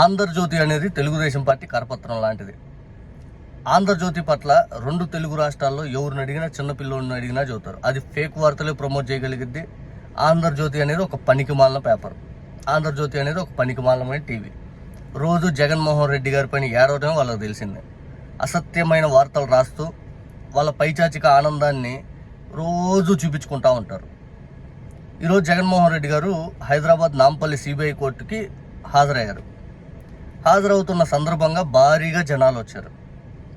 ఆంధ్రజ్యోతి అనేది తెలుగుదేశం పార్టీ కరపత్రం లాంటిది. ఆంధ్రజ్యోతి పట్ల రెండు తెలుగు రాష్ట్రాల్లో ఎవరిని అడిగినా చిన్నపిల్లోడిని అడిగినా చదువుతారు అది ఫేక్ వార్తలే ప్రమోట్ చేయగలిగిద్ది. ఆంధ్రజ్యోతి అనేది ఒక పనికిమాలిన పేపర్. ఆంధ్రజ్యోతి అనేది ఒక పనికిమాలమైన టీవీ. రోజు జగన్మోహన్ రెడ్డి గారి పైన ఏడవటమే వాళ్ళకి తెలిసిందే. అసత్యమైన వార్తలు రాస్తూ వాళ్ళ పైచాచిక ఆనందాన్ని రోజు చూపించుకుంటా ఉంటారు. ఈరోజు జగన్మోహన్ రెడ్డి గారు హైదరాబాద్ నాంపల్లి సిబిఐ కోర్టుకి హాజరయ్యారు. హాజరవుతున్న సందర్భంగా భారీగా జనాలు వచ్చారు.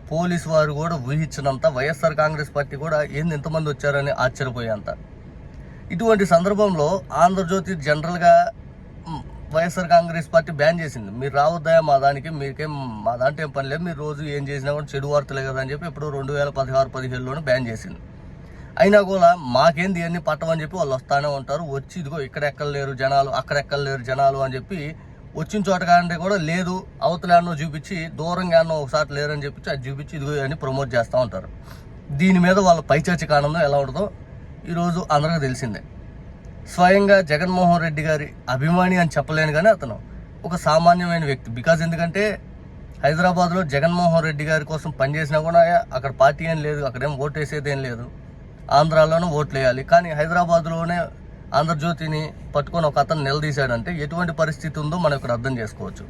పోలీసు వారు కూడా ఊహించినంత వైఎస్ఆర్ కాంగ్రెస్ పార్టీ కూడా ఏంది ఎంతమంది వచ్చారని ఆశ్చర్యపోయేంత. ఇటువంటి సందర్భంలో ఆంధ్రజ్యోతి జనరల్గా వైఎస్ఆర్ కాంగ్రెస్ పార్టీ బ్యాన్ చేసింది. మీరు రావద్దా మా దానికి మీకేం మా దాంట్లో ఏం పని లేదు. మీరు రోజు ఏం చేసినా కూడా చెడు వార్తలే కదా అని చెప్పి ఇప్పుడు రెండు వేల పదహారు పదిహేడులోనే బ్యాన్ చేసింది. అయినా కూడా మాకేంది ఇవన్నీ పట్టమని చెప్పి వాళ్ళు వస్తానే ఉంటారు. వచ్చి ఇదిగో ఇక్కడ ఎక్కలేరు జనాలు అక్కడ ఎక్కలేరు జనాలు అని చెప్పి వచ్చిన చోట కంటే కూడా లేదు అవతలాన్నో చూపించి దూరంగా అన్నో ఒకసారి లేరని చెప్పించి అది చూపించి ఇదిగో అని ప్రమోట్ చేస్తూ ఉంటారు. దీని మీద వాళ్ళ పైచాచిక కారణంలో ఎలా ఉంటుందో ఈరోజు అందరికీ తెలిసిందే. స్వయంగా జగన్మోహన్ రెడ్డి గారి అభిమాని అని చెప్పలేను కానీ అతను ఒక సామాన్యమైన వ్యక్తి. బికాజ్ ఎందుకంటే హైదరాబాద్లో జగన్మోహన్ రెడ్డి గారి కోసం పనిచేసినా కూడా అక్కడ పార్టీ ఏం లేదు అక్కడేం ఓటు వేసేది ఏం లేదు. ఆంధ్రాలోనూ ఓట్లు వేయాలి. కానీ హైదరాబాద్లోనే ఆంధ్రజ్యోతిని పట్టుకొని ఒక అతను నిలదీశాడంటే ఎటువంటి పరిస్థితి ఉందో మనం ఇక్కడ అర్థం చేసుకోవచ్చు.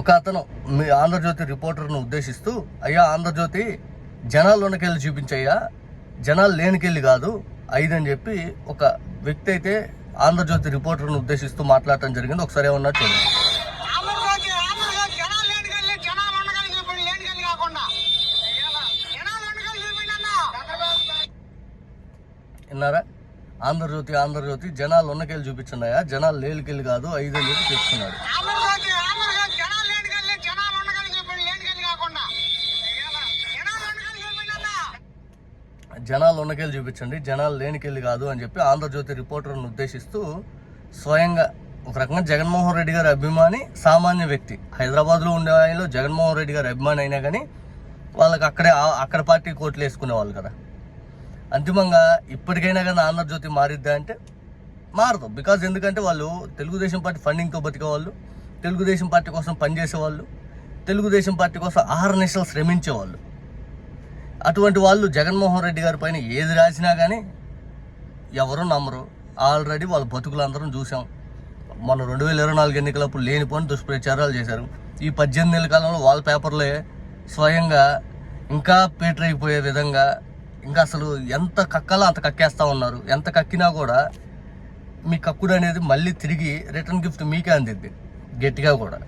ఒక అతను మీ ఆంధ్రజ్యోతి రిపోర్టర్ను ఉద్దేశిస్తూ అయ్యా ఆంధ్రజ్యోతి జనాల్లోనికి వెళ్ళి చూపించయ్యా జనాలు లేనికెళ్ళి కాదు ఐదు అని చెప్పి ఒక వ్యక్తి అయితే ఆంధ్రజ్యోతి రిపోర్టర్ను ఉద్దేశిస్తూ మాట్లాడటం జరిగింది. ఒకసారి ఏమన్నా చూడండి. విన్నారా? ఆంధ్రజ్యోతి ఆంధ్రజ్యోతి జనాలు ఉన్నకెళ్ళి చూపించున్నాయా? జనాలు లేనికెళ్ళి కాదు ఐదు చెప్పి చెప్తున్నాడు జనాలు ఉన్నకెళ్ళి చూపించండి జనాలు లేనికెళ్ళి కాదు అని చెప్పి ఆంధ్రజ్యోతి రిపోర్టర్ను ఉద్దేశిస్తూ స్వయంగా ఒక రకంగా జగన్మోహన్ రెడ్డి గారి అభిమాని సామాన్య వ్యక్తి. హైదరాబాద్లో ఉండే ఆయనలో జగన్మోహన్ రెడ్డి గారి అభిమాని అయినా కానీ వాళ్ళకి అక్కడే అక్కడ పార్టీ కోట్లు వేసుకునే వాళ్ళు కదా. అంతిమంగా ఇప్పటికైనా కానీ ఆంధ్రజ్యోతి మారిద్దా అంటే మారదు. బికాజ్ ఎందుకంటే వాళ్ళు తెలుగుదేశం పార్టీ ఫండింగ్తో బతికే వాళ్ళు తెలుగుదేశం పార్టీ కోసం పనిచేసేవాళ్ళు తెలుగుదేశం పార్టీ కోసం ఆహార నిశలు శ్రమించేవాళ్ళు. అటువంటి వాళ్ళు జగన్మోహన్ రెడ్డి గారి పైన ఏది రాసినా కానీ ఎవరు నమ్మరు. ఆల్రెడీ వాళ్ళ బతుకులు అందరం చూసాం. మన రెండు వేల ఇరవై నాలుగు ఎన్నికలప్పుడు లేనిపోని దుష్ప్రచారాలు చేశారు. ఈ పద్దెనిమిది నెలల కాలంలో వాళ్ళ పేపర్లే స్వయంగా ఇంకా పేటరైపోయే విధంగా ఇంకా అసలు ఎంత కక్కాలో అంత కక్కేస్తూ ఉన్నారు. ఎంత కక్కినా కూడా మీ కక్కుడు అనేది మళ్ళీ తిరిగి రిటర్న్ గిఫ్ట్ మీకే అందిద్ది గట్టిగా కూడా.